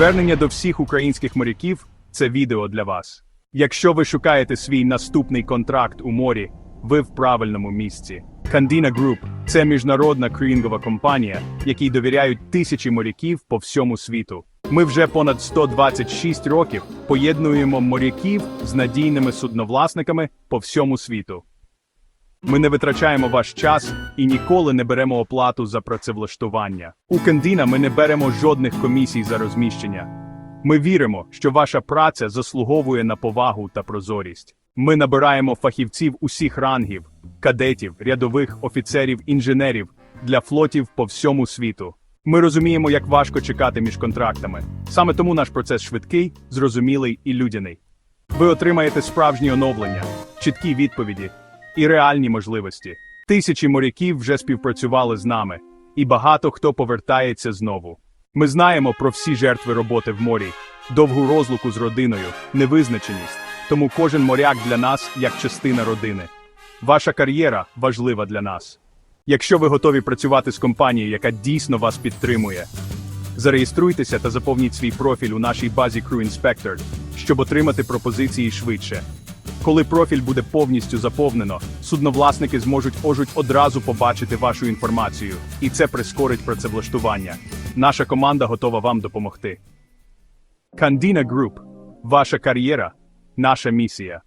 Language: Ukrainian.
Звернення до всіх українських моряків це відео для вас. Якщо ви шукаєте свій наступний контракт у морі, ви в правильному місці. Кандіна Group – це міжнародна крінгова компанія, якій довіряють тисячі моряків по всьому світу. Ми вже понад 126 років поєднуємо моряків з надійними судновласниками по всьому світу. Ми не витрачаємо ваш час і ніколи не беремо оплату за працевлаштування. У Кандіна ми не беремо жодних комісій за розміщення. Ми віримо, що ваша праця заслуговує на повагу та прозорість. Ми набираємо фахівців усіх рангів, кадетів, рядових, офіцерів, інженерів для флотів по всьому світу. Ми розуміємо, як важко чекати між контрактами. Саме тому наш процес швидкий, зрозумілий і людяний. Ви отримаєте справжні оновлення, чіткі відповіді і реальні можливості. Тисячі моряків вже співпрацювали з нами, і багато хто повертається знову. Ми знаємо про всі жертви роботи в морі, довгу розлуку з родиною, невизначеність. Тому кожен моряк для нас як частина родини. Ваша кар'єра важлива для нас. Якщо ви готові працювати з компанією, яка дійсно вас підтримує, зареєструйтеся та заповніть свій профіль у нашій базі Crew Inspector, щоб отримати пропозиції швидше. Коли профіль буде повністю заповнено, судновласники зможуть ожуть одразу побачити вашу інформацію, і це прискорить працевлаштування. Наша команда готова вам допомогти. Кандіна Group. Ваша кар'єра, наша місія.